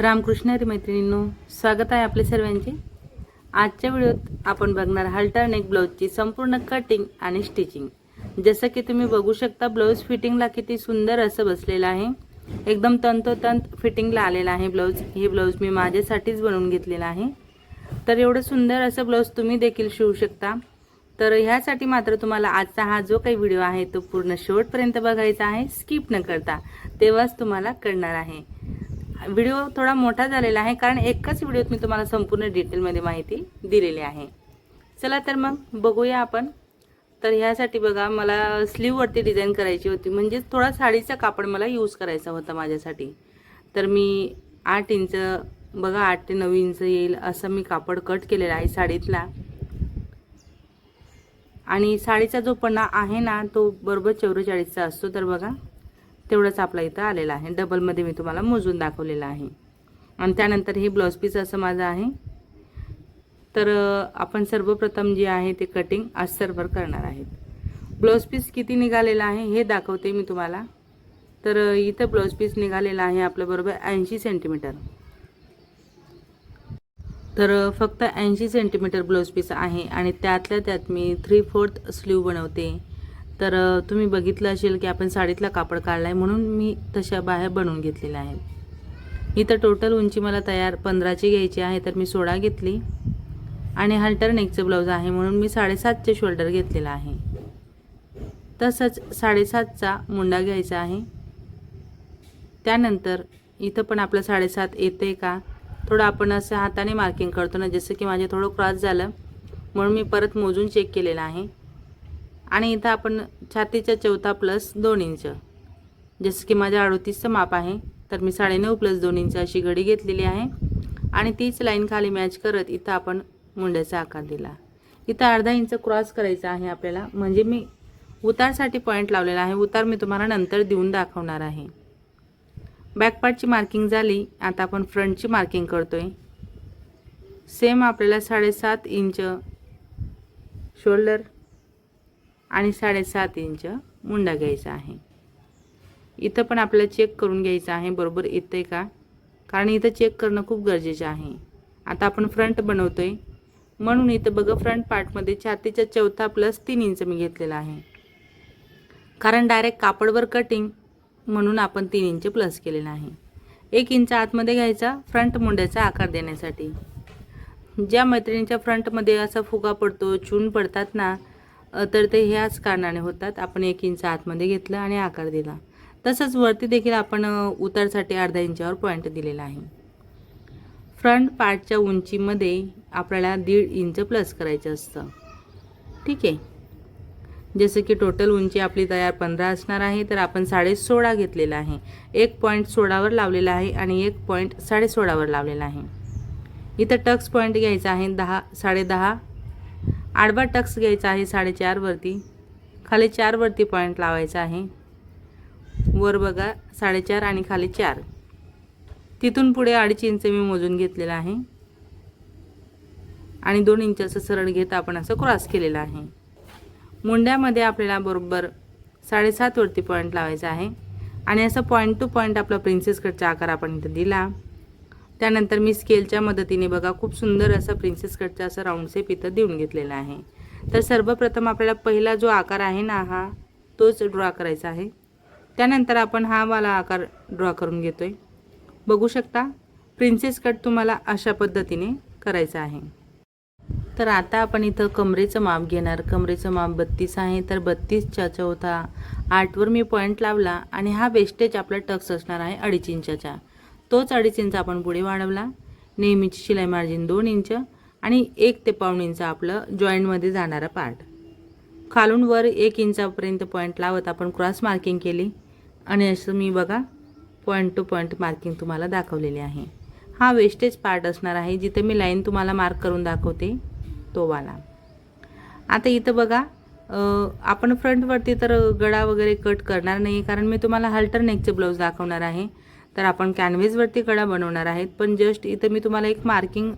रामकृष्ण मैत्रिणींनो स्वागत आहे आपले सर्वांचे. आजच्या व्हिडिओत आपण बघणार हल्टर नेक ब्लाऊजची संपूर्ण कटिंग आणि स्टिचिंग जसं की तुम्ही बघू शकता ब्लाऊज फिटिंगला किती सुंदर असं बसलेलं आहे. एकदम तंतोतंत फिटिंगला आलेला आहे ब्लाऊज हे ब्लाऊज मी माझ्यासाठीच बनवून घेतलेलं आहे. तर एवढं सुंदर असं ब्लाऊज तुम्ही देखील शिवू शकता. तर ह्यासाठी मात्र तुम्हाला आजचा हा जो काही व्हिडिओ आहे तो पूर्ण शेवटपर्यंत बघायचा आहे. स्किप न करता तेव्हाच तुम्हाला कळणार आहे. व्हिडिओ थोडा मोठा झालेला आहे कारण एकाच व्हिडिओत मी तुम्हाला संपूर्ण डिटेलमध्ये माहिती दिलेली आहे. चला तर मग बघूया आपण. तर ह्यासाठी बघा मला स्लीववरती डिझाईन करायची होती. म्हणजे थोडा साडीचा कापड मला यूज करायचा होता माझ्यासाठी. तर मी आठ इंच बघा आठ ते नऊ इंच येईल असं मी कापड कट केलेला आहे साडीतला. आणि साडीचा जो पन्ना आहे ना तो बरोबर चौवेचाळीसचा असतो तर बघा. तेवढंच आपला इथं आलेला आहे. डबलमध्ये मी तुम्हाला मोजून दाखवलेलं आहे. आणि त्यानंतर हे ब्लाऊज पीस असं माझं आहे. तर आपण सर्वप्रथम जे आहे ते कटिंग अस्तरवर करणार आहेत. ब्लाऊज पीस किती निघालेलं आहे हे दाखवते मी तुम्हाला. तर इथं ब्लाऊज पीस निघालेलं आहे आपल्याबरोबर ऐंशी सेंटीमीटर तर फक्त ऐंशी सेंटीमीटर ब्लाऊज पीस आहे आणि त्यातल्या त्यात मी थ्री फोर्थ स्लीव बनवते. तर तुम्ही बघितलं असेल की आपण साडीतला कापड काढला आहे म्हणून मी तशा बाहेर बनवून घेतलेल्या आहेत. इथं टोटल उंची मला तयार पंधराची घ्यायची आहे तर मी सोळा घेतली. आणि हल्टर नेकचं ब्लाऊज आहे म्हणून मी साडेसातचे शोल्डर घेतलेला आहे. तसंच साडेसातचा मुंडा घ्यायचा आहे. त्यानंतर इथं पण आपलं साडेसात येते का? थोडं आपण असं हाताने मार्किंग करतो ना जसं की माझे थोडं क्रॉस झालं म्हणून मी परत मोजून चेक केलेलं आहे. आणि इथं आपण छातीच्या चौथा प्लस दोन इंच जसं की माझ्या अडोतीसचं माप आहे तर मी साडेनऊ प्लस दोन इंच अशी घडी घेतलेली आहे. आणि तीच लाईन खाली मॅच करत इथं आपण मुंड्याचा आकार दिला. इथं अर्धा इंच क्रॉस करायचा आहे आपल्याला. म्हणजे मी उतारसाठी पॉईंट लावलेला आहे. उतार मी तुम्हाला नंतर देऊन दाखवणार आहे. बॅकपार्टची मार्किंग झाली. आता आपण फ्रंटची मार्किंग करतोय. सेम आपल्याला साडेसात इंच शोल्डर आणि साडेसात इंच मुंडा घ्यायचा आहे. इथं पण आपल्याला चेक करून घ्यायचं आहे बरोबर येतं आहे का? कारण इथं चेक करणं खूप गरजेचं आहे. आता आपण फ्रंट बनवतो आहे म्हणून इथं बघा फ्रंट पार्टमध्ये छातीच्या चौथा प्लस तीन इंच मी घेतलेला आहे. कारण डायरेक्ट कापडवर कटिंग म्हणून आपण तीन इंच प्लस केलेला आहे. एक इंच आतमध्ये घ्यायचा फ्रंट मुंड्याचा आकार देण्यासाठी. ज्या मैत्रिणीच्या फ्रंटमध्ये असा फुगा पडतो चून पडतात ना तर ते ह्याच कारणाने होतात. आपण एक इंच आतमध्ये घेतलं आणि आकार दिला. तसंच वरती देखील आपण उतारसाठी अर्धा इंचावर पॉईंट दिलेला आहे. फ्रंट पार्टच्या उंचीमध्ये आपल्याला दीड इंच प्लस करायचं असतं. ठीक आहे? जसं की टोटल उंची आपली तयार पंधरा असणार आहे तर आपण साडे सोळा घेतलेला आहे. एक पॉईंट सोळावर लावलेला आहे आणि एक पॉईंट साडे सोळावर लावलेला आहे. इथं टक्स पॉईंट घ्यायचा आहे दहा साडे दहा आडवा टक्स घ्यायचा आहे साडेचारवरती. खाली चारवरती पॉईंट लावायचा आहे. वर बघा साडेचार आणि खाली चार. तिथून पुढे अडीच इंच मी मोजून घेतलेलं आहे. आणि दोन इंचाचं सरळ घेत आपण असं क्रॉस केलेलं आहे. मुंड्यामध्ये आपल्याला बरोबर साडेसातवरती पॉईंट लावायचा आहे. आणि असं पॉईंट टू पॉईंट आपला प्रिन्सेस कटचा आकार आपण इथं दिला. त्यानंतर मी स्केलच्या मदतीने बघा खूप सुंदर असा प्रिन्सेस कटचा असं राऊंड शेप इथं देऊन घेतलेला आहे. तर सर्वप्रथम आपल्याला पहिला जो आकार आहे ना हा तोच ड्रॉ करायचा आहे. त्यानंतर आपण हा वाला आकार ड्रॉ करून घेतोय. बघू शकता प्रिन्सेस कट तुम्हाला अशा पद्धतीने करायचा आहे. तर आता आपण इथं कमरेचं माप घेणार. कमरेचं माप बत्तीस आहे तर बत्तीसच्या चौथा आठवर मी पॉईंट लावला आणि हा वेस्टेज आपला टक्स असणार आहे अडीच इंचाचा. तोच अडीच इंच आपण पुढे वाढवला. नेहमीची शिलाई मार्जिन दोन इंच आणि एक ते पाऊण इंच आपलं जॉईंटमध्ये जाणारा पार्ट खालून वर एक इंचापर्यंत पॉईंट लावत आपण क्रॉस मार्किंग केली. आणि असं मी बघा पॉईंट टू पॉईंट मार्किंग तुम्हाला दाखवलेली आहे. हा वेस्टेज पार्ट असणार आहे जिथे मी लाईन तुम्हाला मार्क करून दाखवते तो वाला. आता इथं बघा आपण फ्रंटवरती तर गळा वगैरे कट करणार नाही कारण मी तुम्हाला हल्टर नेकचे ब्लाऊज दाखवणार आहे. तर आपण कॅनव्हेसवरती गळा बनवणार आहेत. पण जस्ट इथं मी तुम्हाला एक मार्किंग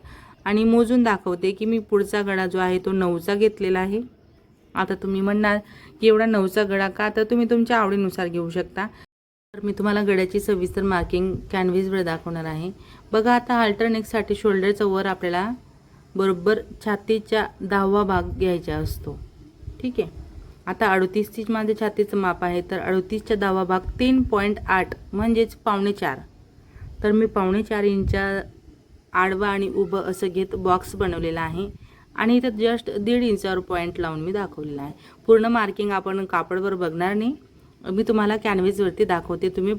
आणि मोजून दाखवते की मी पुढचा गळा जो आहे तो नऊचा घेतलेला आहे. आता तुम्ही म्हणणार की एवढा नऊचा गळा का? तर तुम्ही तुमच्या आवडीनुसार घेऊ शकता. तर मी तुम्हाला गड्याची सविस्तर मार्किंग कॅनव्हिसवर दाखवणार आहे. बघा आता अल्टरनेकसाठी शोल्डरचा वर आपल्याला बरोबर छातीच्या दहावा भाग घ्यायचा असतो. ठीक आहे? आता अडतीसची माझे छातीचं माप आहे तर अडतीसच्या दहावा भाग तीन पॉईंट आठ म्हणजेच पावणे चार. तर मी पावणे चार इंचा आडवा आणि उभं असं घेत बॉक्स बनवलेला आहे. आणि इथं जस्ट दीड इंचावर पॉईंट लावून मी दाखवलेला आहे. पूर्ण मार्किंग आपण कापडवर बघणार नाही. मी तुम्हाला कॅनव्हिसवरती दाखवते. तुम्ही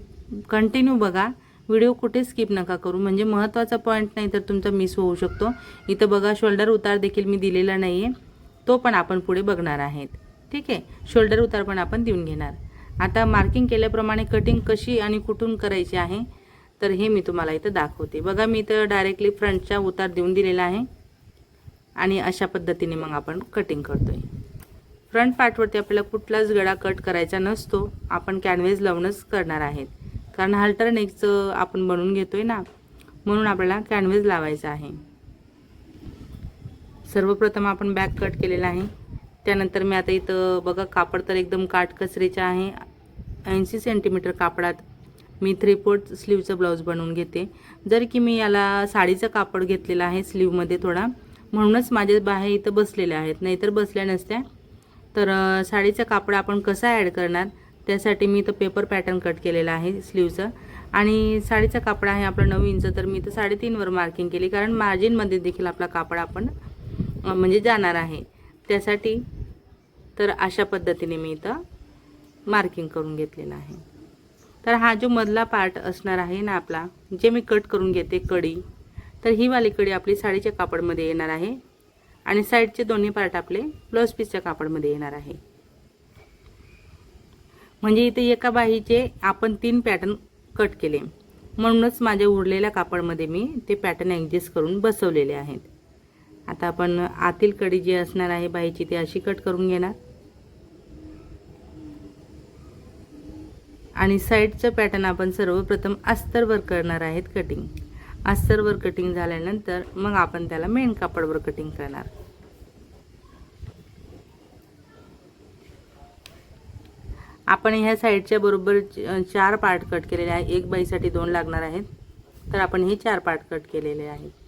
कंटिन्यू बघा. व्हिडिओ कुठे स्किप नका करू. म्हणजे महत्त्वाचा पॉईंट नाही तर तुमचा मिस होऊ शकतो. इथं बघा शोल्डर उतार देखील मी दिलेला नाही आहे तो पण आपण पुढे बघणार आहेत. ठीक आहे. शोल्डर उतार पण आपण देऊन घेणार. आता मार्किंग केल्याप्रमाणे कटिंग कशी आणि कुठून करायची आहे तर हे मी तुम्हाला इथं दाखवते. बघा मी इथं डायरेक्टली फ्रंटचा उतार देऊन दिलेला आहे. आणि अशा पद्धतीने मग आपण कटिंग करतोय. फ्रंट पार्टवरती आपल्याला कुठलाच गळा कट करायचा नसतो. आपण कॅनव्हेज लावूनच करणार आहेत. कारण हल्टर नेकचं आपण बनवून घेतोय ना म्हणून आपल्याला कॅनव्हेज लावायचं आहे. सर्वप्रथम आपण बॅक कट केलेला आहे. त्यानंतर मी आता इथं बघा कापड तर एकदम काटकसरीचं आहे. ऐंशी सेंटीमीटर कापडात मी थ्री फोर्थ स्लीवचं ब्लाऊज बनवून घेते. जर की मी याला साडीचं कापड घेतलेलं आहे स्लीवमध्ये थोडा म्हणूनच माझे बाहे इथं बसलेले आहेत. नाहीतर बसल्या नसत्या. तर साडीचं कापड आपण कसं ॲड करणार? त्यासाठी मी इथं पेपर पॅटर्न कट केलेलं आहे स्लीवचं आणि साडीचा कापड आहे आपलं नऊ इंच तर मी इथं साडेतीनवर मार्किंग केली. कारण मार्जिनमध्ये देखील आपला कापड आपण म्हणजे जाणार आहे. त्यासाठी तर अशा पद्धतीने मी इथं मार्किंग करून घेतलेलं आहे. तर हा जो मधला पार्ट असणार आहे ना आपला जे मी कट करून घेते कडी तर ही वाली कडी आपली साडीच्या कापडमध्ये येणार आहे आणि साईडचे दोन्ही पार्ट आपले ब्लाऊज पीसच्या कापडमध्ये येणार आहे. म्हणजे इथे एका बाहीचे आपण तीन पॅटर्न कट केले. म्हणूनच माझ्या उरलेल्या कापडमध्ये मी ते पॅटर्न ॲडजस्ट करून बसवलेले आहेत. आता आपण आतील कडी जी असणार आहे बाईची ती अशी कट करून घेणार. आणि साईडचं पॅटर्न आपण सर्वप्रथम अस्तरवर करणार आहेत कटिंग. अस्तरवर कटिंग झाल्यानंतर मग आपण त्याला मेन कापडवर कटिंग करणार. आपण ह्या साईडच्या बरोबर च- चार पार्ट कट केलेले आहे. एक बाईसाठी दोन लागणार आहेत. तर आपण हे चार पार्ट कट केलेले आहेत.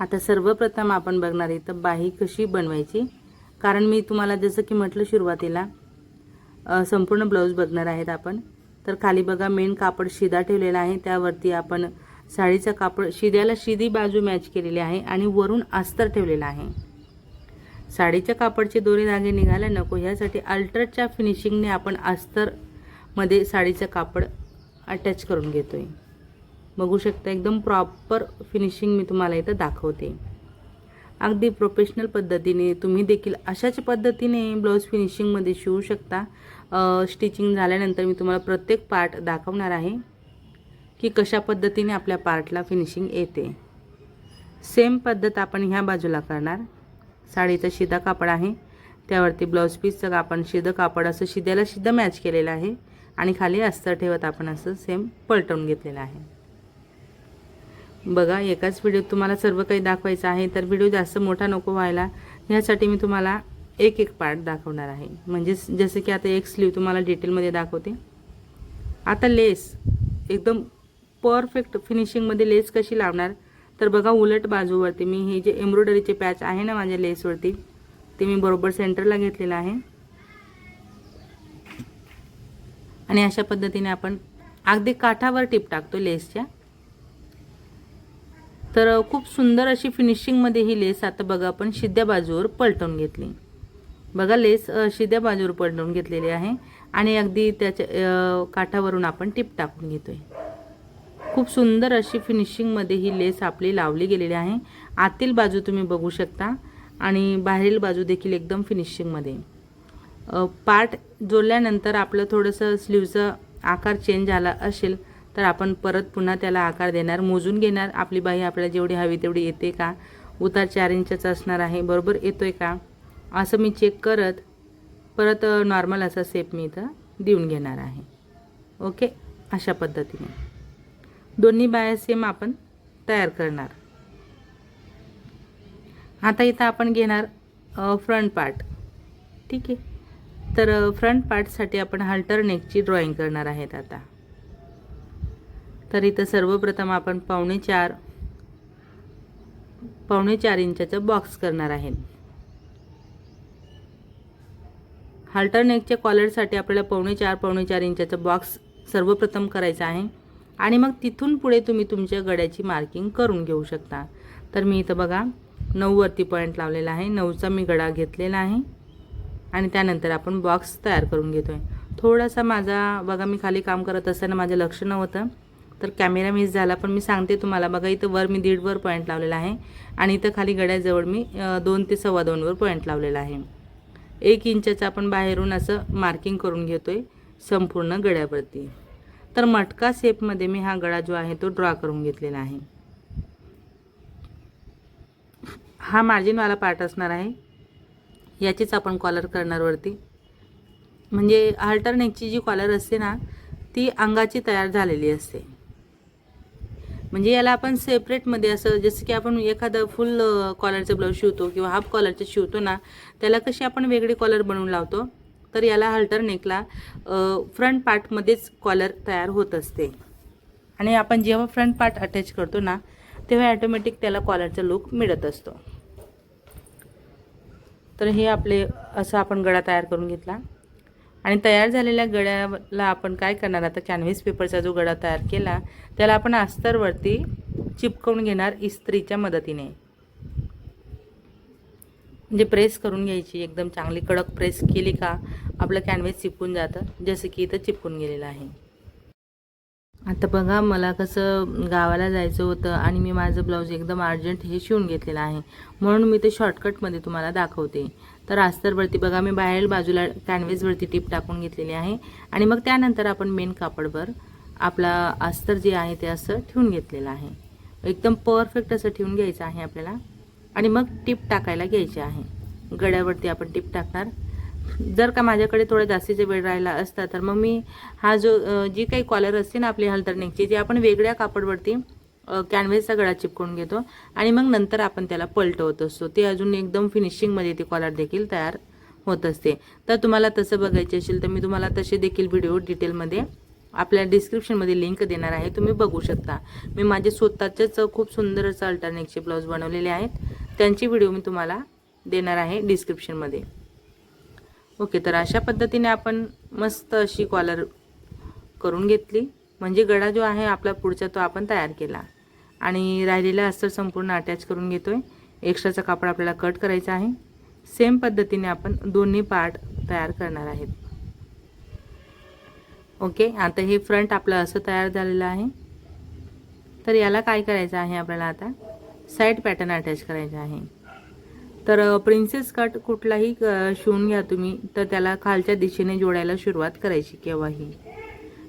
आता सर्वप्रथम आपण बघणार इथं बाही कशी बनवायची. कारण मी तुम्हाला जसं की म्हटलं सुरुवातीला संपूर्ण ब्लाऊज बघणार आहेत आपण. तर खाली बघा मेन कापड शिदा ठेवलेला आहे. त्यावरती आपण साडीचा कापड शिद्याला शिदी बाजू मॅच केलेली आहे आणि वरून अस्तर ठेवलेला आहे. साडीच्या कापडचे दोन्ही धागे निघायला नको. ह्यासाठी अल्ट्राच्या फिनिशिंगने आपण अस्तरमध्ये साडीचं कापड अटॅच करून घेतो आहे बघू शकता एकदम प्रॉपर फिनिशिंग मी तुम्हाला इथं दाखवते. अगदी प्रोफेशनल पद्धतीने तुम्ही देखील अशाच पद्धतीने ब्लाऊज फिनिशिंगमध्ये शिवू शकता. स्टिचिंग झाल्यानंतर मी तुम्हाला प्रत्येक पार्ट दाखवणार आहे की कशा पद्धतीने आपल्या पार्टला फिनिशिंग येते. सेम पद्धत आपण ह्या बाजूला करणार. साडीचा शिदा कापड आहे. त्यावरती ब्लाऊज पीसचं आपण शिदं कापड असं शिद्याला शिद्ध मॅच केलेलं आहे. आणि खाली अस्तर ठेवत आपण असं सेम पलटवून घेतलेलं आहे. बघा एकाच व्हिडिओत तुम्हाला सर्व काही दाखवायचं आहे. तर व्हिडिओ जास्त मोठा नको व्हायला. ह्यासाठी मी तुम्हाला एक एक पार्ट दाखवणार आहे. म्हणजे जसं की आता एक स्लीव तुम्हाला डिटेलमध्ये दाखवते. आता लेस एकदम परफेक्ट फिनिशिंगमध्ये लेस कशी लावणार? तर बघा उलट बाजूवरती मी हे जे एम्ब्रॉयडरीचे पॅच आहे ना माझ्या लेसवरती ते मी बरोबर सेंटरला घेतलेलं आहे. आणि अशा पद्धतीने आपण अगदी काठावर टिप टाकतो लेसच्या तर खूप सुंदर अशी फिनिशिंगमध्ये ही लेस आता बघा आपण शिद्या बाजूवर पलटवून घेतली. बघा लेस शिद्या बाजूवर पलटवून घेतलेली आहे आणि अगदी त्याच्या काठावरून आपण टिप टाकून घेतोय. खूप सुंदर अशी फिनिशिंगमध्ये ही लेस आपली लावली गेलेली आहे. आतील बाजू तुम्ही बघू शकता आणि बाहेरील बाजू देखील एकदम फिनिशिंगमध्ये पार्ट जोडल्यानंतर आपलं थोडंसं स्लीवचा आकार चेंज झाला असेल तर आपण परत पुन्हा त्याला आकार देणार मोजून घेणार. आपली बाई आपल्याला जेवढी हवी तेवढी येते का? उतार चार इंचाचा असणार आहे. बरोबर येतो आहे का? असं मी चेक करत परत नॉर्मल असा सेप मी इथं देऊन घेणार आहे. ओके अशा पद्धतीने. दोन्ही बाया सेम आपण तयार करणार. आता इथं आपण घेणार फ्रंट पार्ट ठीक आहे? तर फ्रंट पार्टसाठी आपण हल्टर नेकची ड्रॉइंग करणार आहेत आता. तर इथं सर्वप्रथम आपण पावणे चार पावणे चार इंचाचं बॉक्स करणार आहे. हाल्टर नेकच्या कॉलरसाठी आपल्याला पावणे चार पावणे चार इंचाचं बॉक्स सर्वप्रथम करायचं आहे. आणि मग तिथून पुढे तुम्ही तुमच्या गड्याची मार्किंग करून घेऊ शकता. तर मी इथं बघा नऊवरती पॉईंट लावलेला आहे. नऊचा मी गडा घेतलेला आहे. आणि त्यानंतर आपण बॉक्स तयार करून घेतो आहे थोडासा माझा बघा मी खाली काम करत असताना माझं लक्ष नव्हतं. तर कॅमेरा मिस झाला पण मी सांगते तुम्हाला. बघा इथं वर मी दीडवर पॉईंट लावलेला आहे आणि इथं खाली गड्याजवळ मी दोन ते सव्वा दोनवर पॉईंट लावलेला आहे. एक इंचाचं आपण बाहेरून असं मार्किंग करून घेतो आहे संपूर्ण गड्यावरती. तर मटका शेपमध्ये मी हा गळा जो आहे तो ड्रॉ करून घेतलेला आहे. हा मार्जिनवाला पार्ट असणार आहे. याचीच आपण कॉलर करणारवरती म्हणजे अल्टरनेकची जी कॉलर असते ना ती अंगाची तयार झालेली असते. म्हणजे याला आपण सेपरेटमध्ये असं जसं की आपण एखादं फुल कॉलरचं ब्लाऊज शिवतो किंवा हाफ कॉलरचं शिवतो ना त्याला कशी आपण वेगळी कॉलर बनवून लावतो तर याला हल्टर नेकला फ्रंट पार्टमध्येच कॉलर तयार होत असते. आणि आपण जेव्हा फ्रंट पार्ट अटॅच करतो ना तेव्हा ॲटोमॅटिक त्याला कॉलरचा लुक मिळत असतो. तर हे आपले असं आपण गळा तयार करून घेतला. आणि तयार झालेल्या गड्याला आपण काय करणार? आता कॅनव्हिस पेपरचा जो गडा तयार केला त्याला आपण अस्तरवरती चिपकवून घेणार इस्त्रीच्या मदतीने. म्हणजे प्रेस करून घ्यायची एकदम चांगली कडक प्रेस केली का आपलं कॅनव्हिस चिपकून जातं जसं की इथं चिपकून गेलेलं आहे. आता बघा मला कसं गावाला जायचं होतं आणि मी माझं ब्लाऊज एकदम अर्जंट हे शिवून घेतलेलं आहे. म्हणून मी ते शॉर्टकटमध्ये तुम्हाला दाखवते. तर अस्तरवरती बघा मी बाहेर बाजूला कॅनव्हेसवरती टीप टाकून घेतलेली आहे. आणि मग त्यानंतर आपण मेन कापडवर आपला अस्तर जे आहे ते असं ठेवून घेतलेलं आहे. एकदम परफेक्ट असं ठेवून घ्यायचं आहे आपल्याला. आणि मग टीप टाकायला घ्यायची आहे. गड्यावरती आपण टीप टाकणार. जर का माझ्याकडे थोडा जास्तीचा वेळ राहिला असता तर मग मी हा जो जी काही कॉलर असते ना आपली हलतरनेकची जी आपण वेगळ्या कापडवरती कॅनव्हेसचा गळा चिपकून घेतो. आणि मग नंतर आपण त्याला पलटवत असतो. ते अजून एकदम फिनिशिंगमध्ये ती कॉलर देखील तयार होत असते. तर तुम्हाला तसं बघायचे असेल तर मी तुम्हाला तसे देखील व्हिडिओ डिटेलमध्ये आपल्या डिस्क्रिप्शनमध्ये लिंक देणार आहे. तुम्ही बघू शकता. मी माझे स्वतःचेच खूप सुंदर असं अल्टरनेटचे ब्लाऊज बनवलेले आहेत. त्यांची व्हिडिओ मी तुम्हाला देणार आहे डिस्क्रिप्शनमध्ये ओके तर अशा पद्धतीने आपण मस्त अशी कॉलर करून घेतली. म्हणजे गळा जो आहे आपला पुढचा तो आपण तयार केला. आणि राहिलेला अस्तर संपूर्ण अटॅच करून घेतो आहे एक्स्ट्राचा कापड आपल्याला कट करायचा आहे. सेम पद्धतीने आपण दोन्ही पार्ट तयार करणार आहेत. ओके आता हे फ्रंट आपलं असं तयार झालेलं आहे. तर याला काय करायचं आहे आपल्याला आता? साईड पॅटर्न अटॅच करायचा आहे. तर प्रिन्सेस कट कुठलाही शिवून घ्या तुम्ही तर त्याला खालच्या दिशेने जोडायला सुरुवात करायची केव्हाही.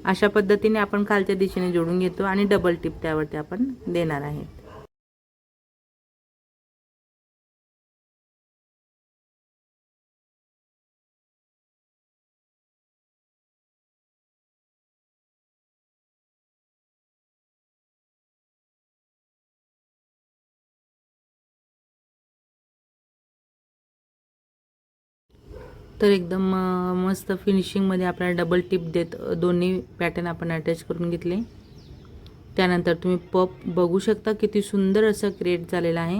अशा पद्धतीने आपण खालच्या दिशेने जोडून घेतो आणि डबल टिप त्यावरती आपण देणार आहे तर एकदम मस्त फिनिशिंगमध्ये आपल्याला डबल टिप देत दोन्ही पॅटर्न आपण अटॅच करून घेतले. त्यानंतर तुम्ही पप बघू शकता किती सुंदर असं क्रिएट झालेलं आहे.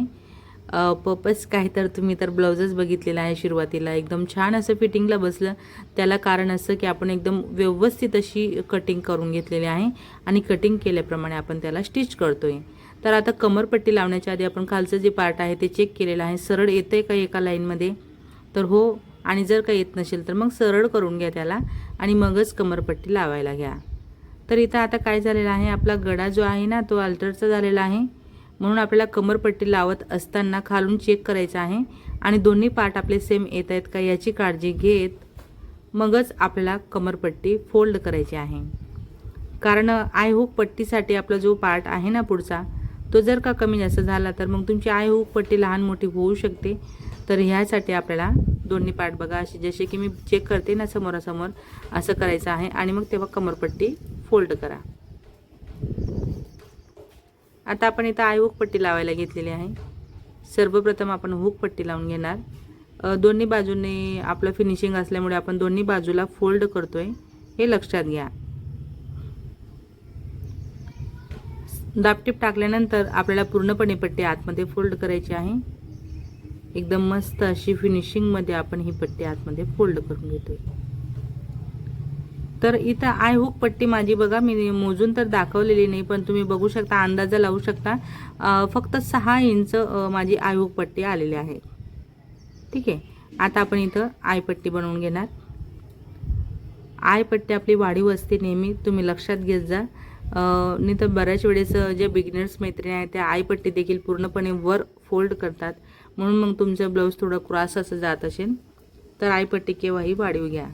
पपच काय तर तुम्ही तर ब्लाऊजच बघितलेला आहे सुरुवातीला. एकदम छान असं फिटिंगला बसलं. त्याला कारण असं की आपण एकदम व्यवस्थित अशी कटिंग करून घेतलेली आहे आणि कटिंग केल्याप्रमाणे आपण त्याला स्टिच करतो आहे तर आता कमरपट्टी लावण्याच्या आधी आपण खालचं जे पार्ट आहे ते चेक केलेलं आहे. सरळ येतं आहे का एका लाईनमध्ये तर हो आणि जर का येत नसेल तर मग सरळ करून घ्या त्याला आणि मगच कमरपट्टी लावायला घ्या. तर इथं आता काय झालेलं आहे? आपला गडा जो आहे ना तो अल्टरचा झालेला आहे. म्हणून आपल्याला कमरपट्टी लावत असताना खालून चेक करायचं आहे आणि दोन्ही पार्ट आपले सेम येत आहेत का याची काळजी घेत मगच आपल्याला कमरपट्टी फोल्ड करायची आहे. कारण आयहूक पट्टीसाठी आपला जो पार्ट आहे ना पुढचा तो जर का कमी जास्त झाला तर मग तुमची आयहूक पट्टी लहान मोठी होऊ शकते. तर ह्यासाठी आपल्याला दोन्ही पार्ट बघा. असे जसे की मी चेक करते ना समोरासमोर असं करायचं आहे. आणि मग तेव्हा कमरपट्टी फोल्ड करा. आता आपण इथं आय हुकपट्टी लावायला घेतलेली आहे. सर्वप्रथम आपण हुक पट्टी लावून घेणार. दोन्ही बाजूने आपलं फिनिशिंग असल्यामुळे आपण दोन्ही बाजूला फोल्ड करतोय. हे लक्षात घ्या. दापटीप टाकल्यानंतर आपल्याला पूर्णपणे पट्टी आतमध्ये फोल्ड करायची आहे. एकदम मस्त अशी फिनिशिंगमध्ये आपण ही पट्टी आतमध्ये फोल्ड करून घेतोय. तर इथं आय हुक पट्टी माझी बघा मी मोजून तर दाखवलेली नाही पण तुम्ही बघू शकता अंदाजा लावू शकता. फक्त सहा इंच माझी आय हुक पट्टी आलेली आहे. ठीक आहे? आता आपण इथं आय पट्टी बनवून घेणार. आय पट्टी आपली वाढीव असते नेहमी तुम्ही लक्षात घेत जा. नाही तर बऱ्याच वेळेस जे बिगिनर्स मैत्रिणी आहेत त्या आय पट्टी देखील पूर्णपणे वर फोल्ड करतात. म्हणून मग तुमचं ब्लाऊज थोडं क्रॉस असं जात असेल तर आयपट्टी केव्हाही वाढीव घ्या.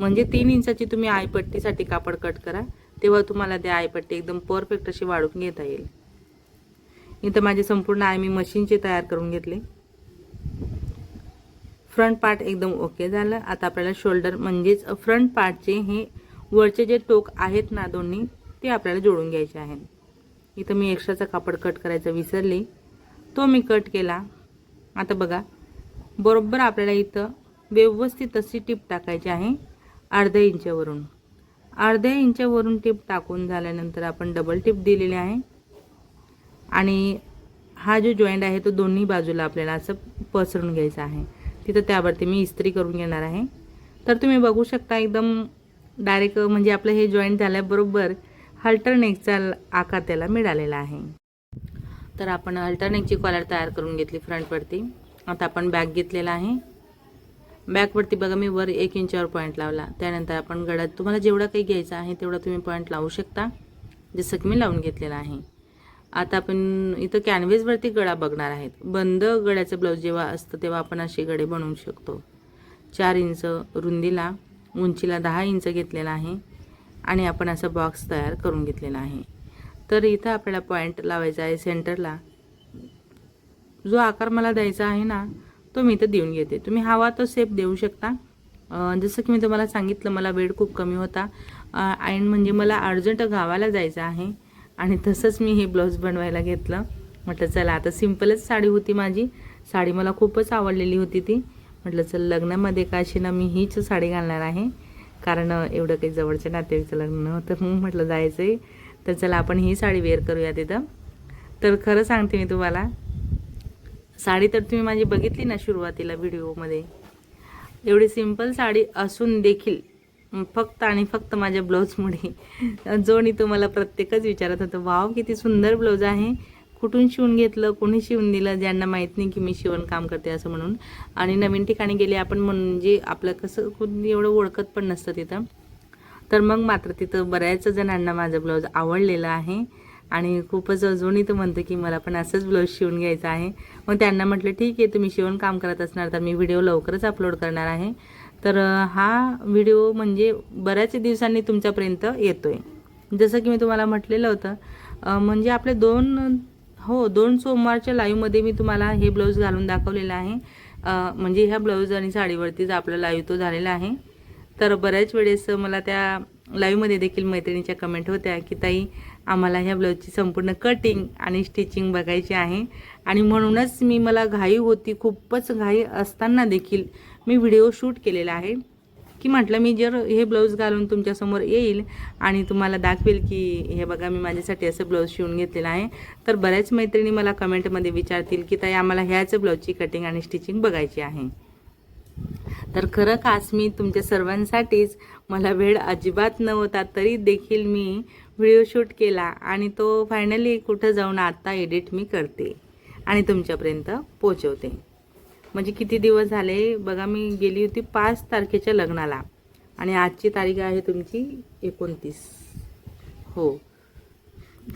म्हणजे तीन इंचाची तुम्ही आयपट्टीसाठी कापड कट करा तेव्हा तुम्हाला त्या आयपट्टी एकदम परफेक्ट अशी वाढून घेता येईल. इथं माझे संपूर्ण आय मी मशीनचे तयार करून घेतले. फ्रंट पार्ट एकदम ओके झालं. आता आपल्याला शोल्डर म्हणजेच फ्रंट पार्टचे हे वरचे जे टोक आहेत ना दोन्ही ते आपल्याला जोडून घ्यायचे आहेत. इथं मी एक्स्ट्राचा कापड कट करायचं विसरले. तो मी कट केला. आता बघा बरोबर आपल्याला इथं व्यवस्थित अशी टीप टाकायची आहे अर्ध्या इंचावरून. अर्ध्या इंचावरून टीप टाकून झाल्यानंतर आपण डबल टीप दिलेली आहे. आणि हा जो जॉईंट आहे तो दोन्ही बाजूला आपल्याला असं पसरून घ्यायचा आहे. तिथं त्यावरती मी इस्त्री करून घेणार आहे. तर तुम्ही बघू शकता एकदम डायरेक्ट म्हणजे आपलं हे जॉईंट झाल्याबरोबर हल्टरनेकचा आकार त्याला मिळालेला आहे. तर आपण अल्टरनेटची कॉलर तयार करून घेतली फ्रंटवरती आता आपण बॅग घेतलेला आहे. बॅकवरती बघा मी वर एक इंचावर पॉईंट लावला. त्यानंतर आपण गळ्यात तुम्हाला जेवढं काही घ्यायचं आहे तेवढं तुम्ही पॉईंट लावू शकता. जसं की मी लावून घेतलेलं आहे. आता आपण इथं कॅनव्हेसवरती गळा बघणार आहेत. बंद गळ्याचं ब्लाऊज जेव्हा असतं तेव्हा आपण असे गळे बनवू शकतो. चार इंच रुंदीला उंचीला दहा इंच घेतलेला आहे. आणि आपण असं बॉक्स तयार करून घेतलेला आहे. तर इथं आपल्याला पॉईंट लावायचा आहे सेंटरला जो आकार मला द्यायचा आहे ना तो मी इथं देऊन घेते. तुम्ही हवा तो सेप देऊ शकता. जसं की मी तुम्हाला सांगितलं मला वेळ खूप कमी होता. अँड म्हणजे मला अर्जंट गावाला जायचं आहे. आणि तसंच मी हे ब्लाऊज बनवायला घेतलं. म्हटलं चला आता सिम्पलच साडी होती माझी. साडी मला खूपच आवडलेली होती ती. म्हटलं चल लग्नामध्ये काशी ना मी हीच साडी घालणार आहे. कारण एवढं काही जवळच्या नातेवाईचं लग्न होतं मग म्हटलं जायचं आहे तर चला आपण ही साडी वेअर करूया तिथं तर खरं सांगते मी तुम्हाला साडी तर तुम्ही माझी बघितली ना सुरुवातीला व्हिडिओमध्ये. एवढी सिंपल साडी असून देखील फक्त आणि फक्त माझ्या ब्लाऊजमुळे. जोणी तुम्हाला प्रत्येकच विचारत होतं वाव किती सुंदर ब्लाऊज आहे. कुठून शिवून घेतलं कोणी शिवून दिलं ज्यांना माहीत नाही की मी शिवण काम करते असं म्हणून. आणि नवीन ठिकाणी गेले आपण म्हणजे आपलं कसं कोणी एवढं ओळखत पण नसतं तिथं. तर मग मात्र तिथं बऱ्याच जणांना माझं ब्लाऊज आवडलेलं आहे. आणि खूपच अजूनही तर म्हणतं की मला पण असंच ब्लाऊज शिवून घ्यायचा आहे. मग त्यांना म्हटलं ठीक आहे तुम्ही शिवण काम करत असणार तर मी व्हिडिओ लवकरच अपलोड करणार आहे. तर हा व्हिडिओ म्हणजे बऱ्याच दिवसांनी तुमच्यापर्यंत येतो आहे जसं की मी तुम्हाला म्हटलेलं होतं म्हणजे आपले दोन हो दोन सोमवारच्या लाईव्हमध्ये मी तुम्हाला हे ब्लाऊज घालून दाखवलेलं आहे. म्हणजे ह्या ब्लाऊज आणि साडीवरतीच आपला लाईव्ह तो झालेला आहे. तर बऱ्याच वेळेस मला त्या लाईव्हमध्ये देखील मैत्रिणीच्या कमेंट होत्या की ताई आम्हाला ह्या ब्लाऊजची संपूर्ण कटिंग आणि स्टिचिंग बघायची आहे. आणि म्हणूनच मी मला घाई होती. खूपच घाई असताना देखील मी व्हिडिओ शूट केलेला आहे. की म्हटलं मी जर हे ब्लाऊज घालून तुमच्यासमोर येईल आणि तुम्हाला दाखवेल की हे बघा मी माझ्यासाठी असं ब्लाऊज शिवून घेतलेलं आहे. तर बऱ्याच मैत्रिणी मला कमेंटमध्ये विचारतील की ताई आम्हाला ह्याच ब्लाऊजची कटिंग आणि स्टिचिंग बघायची आहे. तर खरं खास मी तुमच्या सर्वांसाठीच मला वेळ अजिबात नव्हता तरी देखील मी व्हिडिओ शूट केला आणि तो फायनली कुठं जाऊन आत्ता एडिट मी करते आणि तुमच्यापर्यंत पोचवते म्हणजे किती दिवस झाले? बघा मी गेली होती पाच तारखेच्या लग्नाला आणि आजची तारीख आहे तुमची एकोणतीस. हो.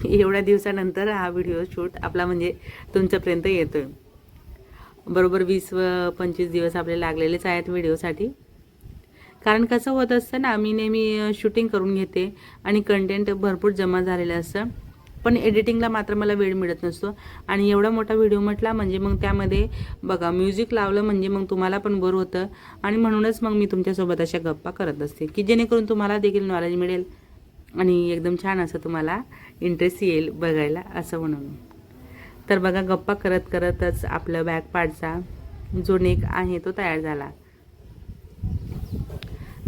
एवढ्या दिवसानंतर हा व्हिडिओ शूट आपला म्हणजे तुमच्यापर्यंत येतो आहे बरोबर वीस व पंचवीस दिवस आपले लागलेलेच आहेत व्हिडिओसाठी. कारण कसं होत असतं ना मी नेहमी शूटिंग करून घेते आणि कंटेंट भरपूर जमा झालेलं असतं. पण एडिटिंगला मात्र मला वेळ मिळत नसतो. आणि एवढा मोठा व्हिडिओ म्हटला म्हणजे मग त्यामध्ये बघा म्युझिक लावलं म्हणजे मग तुम्हाला पण बरं होतं. आणि म्हणूनच मग मी तुमच्यासोबत अशा गप्पा करत असते की जेणेकरून तुम्हाला देखील नॉलेज मिळेल आणि एकदम छान असं तुम्हाला इंटरेस्ट येईल बघायला असं म्हणून. तर बघा गप्पा करत करतच आपलं बॅक पार्टचा जो नेक आहे तो तयार झाला.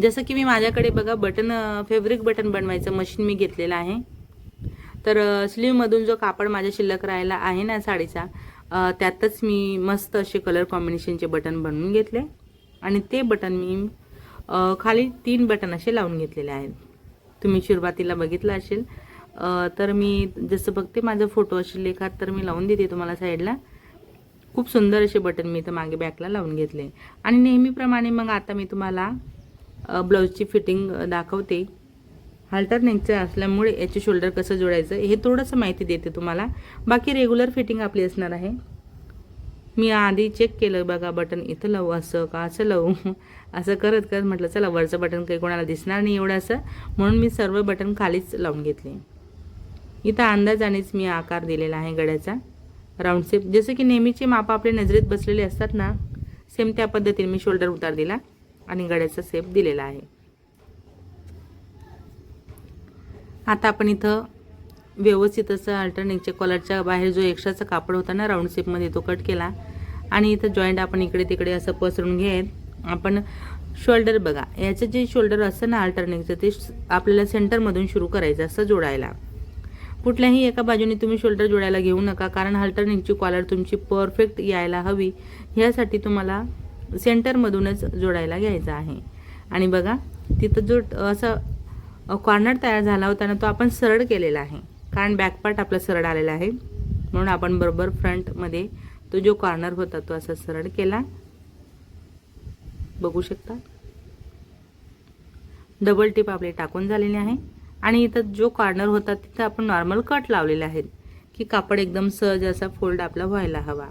जसं की मी माझ्याकडे बघा बटन फेब्रिक बटन बनवायचं मशीन मी घेतलेलं आहे. तर स्लीवमधून जो कापड माझ्या शिल्लक राहिला आहे ना साडीचा त्यातच मी मस्त असे कलर कॉम्बिनेशनचे बटन बनवून घेतले. आणि ते बटन मी खाली तीन बटन असे लावून घेतलेले आहेत. तुम्ही सुरुवातीला बघितलं असेल. तर मी जसं बघते माझा फोटो असेल लेखात तर मी लावून देते तुम्हाला साईडला. खूप सुंदर असे बटन मी इथं मागे बॅकला लावून घेतले. आणि नेहमीप्रमाणे मग आता मी तुम्हाला ब्लाऊजची फिटिंग दाखवते. हाल्टर नेकचं असल्यामुळे याचे शोल्डर कसं जोडायचं हे थोडंसं माहिती देते तुम्हाला. बाकी रेग्युलर फिटिंग आपली असणार आहे. मी आधी चेक केलं बघा बटन इथं लावू असं का असं लावू? असं करत करत म्हटलं चला वरचं बटन काही कोणाला दिसणार नाही एवढं असं. म्हणून मी सर्व बटन खालीच लावून घेतले. इथं अंदाजानेच मी आकार दिलेला आहे गड्याचा. राऊंड शेप जसं की नेहमीचे माप आपल्या नजरेत बसलेले असतात ना सेम त्या पद्धतीने मी शोल्डर उतार दिला आणि गड्याचा शेप दिलेला आहे. आता आपण इथं व्यवस्थित असं अल्टरनेटच्या कॉलरच्या बाहेर जो एक्स्ट्राचा कापड होता ना राऊंड शेपमध्ये तो कट केला. आणि इथं जॉईंट आपण इकडे तिकडे असं पसरून घेत. आपण शोल्डर बघा याचं जे शोल्डर असतं ना अल्टरनेटचं ते आपल्याला सेंटरमधून सुरू करायचं असं जोडायला. कुठल्याही एका बाजूने तुम्ही शोल्डर जोडायला घेऊ नका कारण हल्टरनिंगची कॉलर तुमची परफेक्ट यायला हवी. ह्यासाठी तुम्हाला सेंटरमधूनच जोडायला घ्यायचा आहे. आणि बघा तिथं जो असं कॉर्नर तयार झाला होता ना तो आपण सरळ केलेला आहे. कारण बॅकपार्ट आपला सरळ आलेला आहे. म्हणून आपण बरोबर फ्रंटमध्ये तो जो कॉर्नर होता तो असा सरळ केला. बघू शकता? डबल टिप आपले टाकून झालेली आहे. आणि इथं जो कॉर्नर होता तिथं आपण नॉर्मल कट लावलेले आहेत. की कापड एकदम सहज असा फोल्ड आपला व्हायला हवा.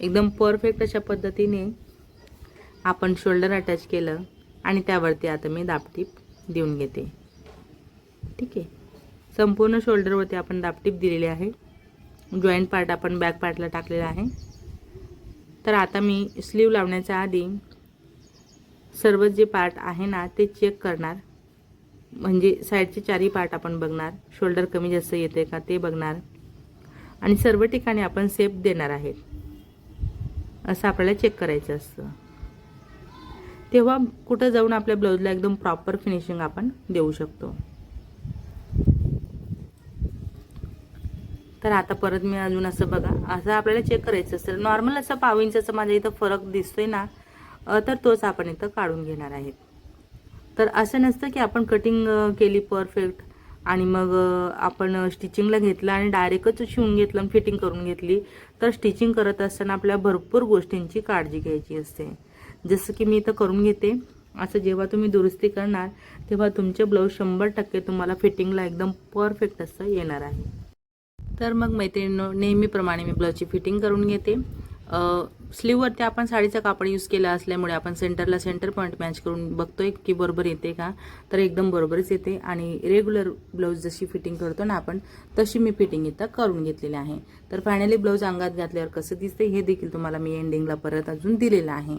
एकदम परफेक्ट अशा पद्धतीने आपण शोल्डर अटॅच केलं आणि त्यावरती आता मी दापटीप देऊन घेते. ठीक आहे? संपूर्ण शोल्डरवरती आपण दापटीप दिलेली आहे. जॉईंट पार्ट आपण बॅक पार्टला टाकलेला आहे. तर आता मी स्लीव लावण्याच्या आधी सर्व जे पार्ट आहे ना ते चेक करणार. म्हणजे साईडचे चारही पार्ट आपण बघणार. शोल्डर कमी जास्त येते का ते बघणार. आणि सर्व ठिकाणी आपण सेप देणार आहेत. असं आपल्याला चेक करायचं असतं. तेव्हा कुठं जाऊन आपल्या ब्लाऊजला एकदम प्रॉपर फिनिशिंग आपण देऊ शकतो. तर आता परत मी अजून असं बघा. असं आपल्याला चेक करायचं असतं. नॉर्मल असं पाव इंचाचा माझ्या इथं फरक दिसतोय ना तर तोच आपण इथं काढून घेणार आहेत. तर असं नसतं की आपण कटिंग केली परफेक्ट आणि मग आपण स्टिचिंगला घेतलं आणि डायरेक्टच शिवून घेतलं आणि फिटिंग करून घेतली तर स्टिचिंग करत असताना आपल्या भरपूर गोष्टींची काळजी घ्यायची असते. जसं की मी इथं करून घेते असं जेव्हा तुम्ही दुरुस्ती करणार तेव्हा तुमचे ब्लाऊज शंभर टक्के तुम्हाला फिटिंगला एकदम परफेक्ट असं येणार आहे. तर मग मैत्रिणी नेहमीप्रमाणे मी ब्लाऊजची फिटिंग करून घेते. स्लीववरती आपण साडीचं कापड यूज केलं असल्यामुळे आपण सेंटरला सेंटर पॉईंट मॅच करून बघतोय की बरोबर येते का? तर एकदम बरोबरच येते आणि रेग्युलर ब्लाऊज जशी फिटिंग करतो ना आपण तशी मी फिटिंग इथं करून घेतलेली आहे. तर फायनली ब्लाऊज अंगात घातल्यावर कसं दिसते हे देखील तुम्हाला मी एंडिंगला परत अजून दिलेलं आहे.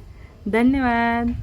धन्यवाद.